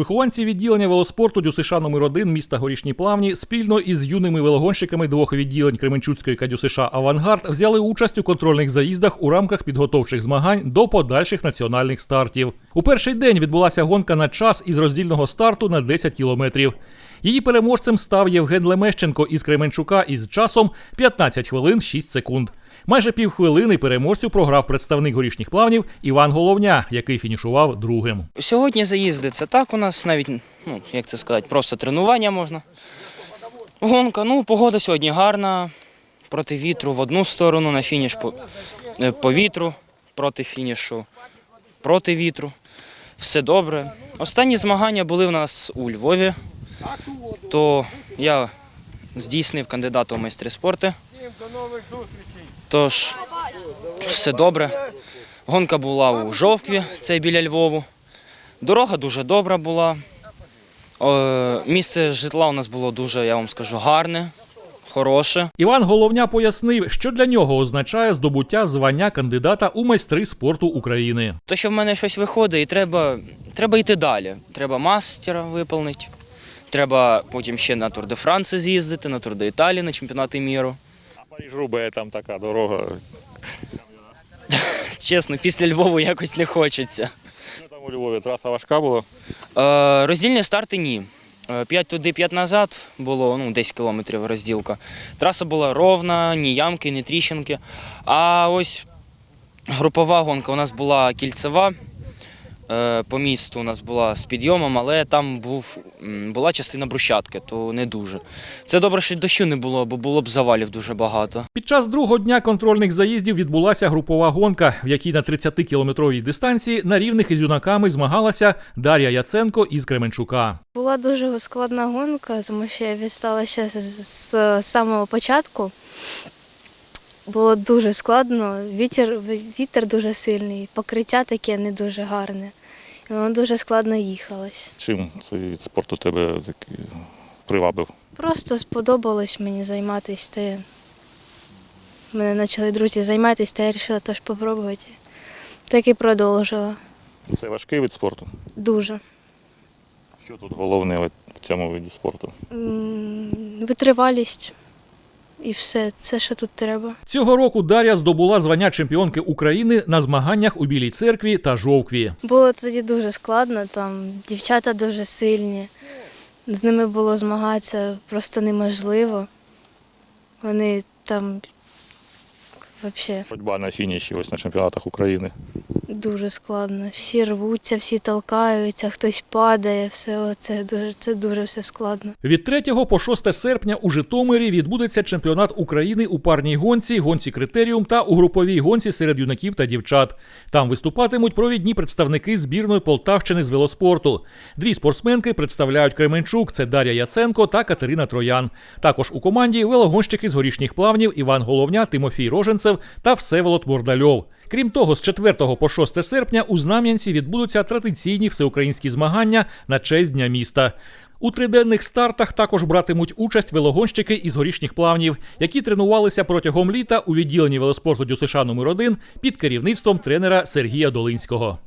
Вихованці відділення велоспорту ДЮСШ номер 1 міста Горішні Плавні спільно із юними велогонщиками двох відділень Кременчуцької КДЮСШ Авангард взяли участь у контрольних заїздах у рамках підготовчих змагань до подальших національних стартів. У перший день відбулася гонка на час із роздільного старту на 10 кілометрів. Її переможцем став Євген Лемещенко із Кременчука із часом 15 хвилин 6 секунд. Майже півхвилини переможцю програв представник горішніх плавнів Іван Головня, який фінішував другим. Сьогодні заїзди це так у нас навіть, ну, як це сказати, просто тренування можна. Гонка, ну, погода сьогодні гарна. Проти вітру в одну сторону, на фініш по, е, по вітру, проти фінішу, проти вітру. Все добре. Останні змагання були в нас у Львові, то я здійснив кандидата у майстри спорту. Тож, все добре. Гонка була у Жовкві, це біля Львову. Дорога дуже добра була. Місце житла у нас було дуже, я вам скажу, гарне, хороше. Іван Головня пояснив, що для нього означає здобуття звання кандидата у майстри спорту України. То, що в мене щось виходить, і треба, треба йти далі. Треба мастера виповнити. Треба потім ще на Тур де Франци з'їздити, на Тур де Італії, на чемпіонати міру. Париж Рубе там така дорога. Чесно, після Львову якось не хочеться. Що там у Львові? Траса важка була. Е, роздільні старти ні. Е, П'ять туди, п'ять назад було ну, 10 кілометрів розділка. Траса була ровна, ні ямки, ні тріщинки. А ось групова гонка у нас була кільцева. Е, По місту у нас була з підйомом, але там був, була частина брусчатки, то не дуже. Це добре, що дощу не було, бо було б завалів дуже багато. Під час другого дня контрольних заїздів відбулася групова гонка, в якій на 30-кілометровій дистанції на рівних із юнаками змагалася Дар'я Яценко із Кременчука. Була дуже складна гонка, тому що я відстала ще з, з самого початку. Було дуже складно, вітер, вітер дуже сильний, покриття таке не дуже гарне. І воно дуже складно їхалось. Чим цей від спорту тебе такий привабив? Просто сподобалось мені займатися. Та мене почали друзі займатися, та я вирішила теж спробувати. Так і продовжила. Це важкий від спорту. Дуже. Що тут головне в цьому виді спорту? Витривалість і все, це що тут треба. Цього року Дар'я здобула звання чемпіонки України на змаганнях у Білій церкві та Жовкві. Було тоді дуже складно, там дівчата дуже сильні. З ними було змагатися просто неможливо. Вони там взагалі Ходьба на фініші ось на чемпіонатах України. дуже складно. Всі рвуться, всі толкаються, хтось падає, все це дуже, це дуже все складно. Від 3 по 6 серпня у Житомирі відбудеться чемпіонат України у парній гонці, гонці критеріум та у груповій гонці серед юнаків та дівчат. Там виступатимуть провідні представники збірної Полтавщини з велоспорту. Дві спортсменки представляють Кременчук: це Дар'я Яценко та Катерина Троян. Також у команді велогонщики з горішніх плавнів Іван Головня, Тимофій Роженцев та Всеволод Мордальов. Крім того, з 4 по 6 серпня у Знам'янці відбудуться традиційні всеукраїнські змагання на честь Дня міста. У триденних стартах також братимуть участь велогонщики із горішніх плавнів, які тренувалися протягом літа у відділенні велоспорту ДЮСШ номер 1 під керівництвом тренера Сергія Долинського.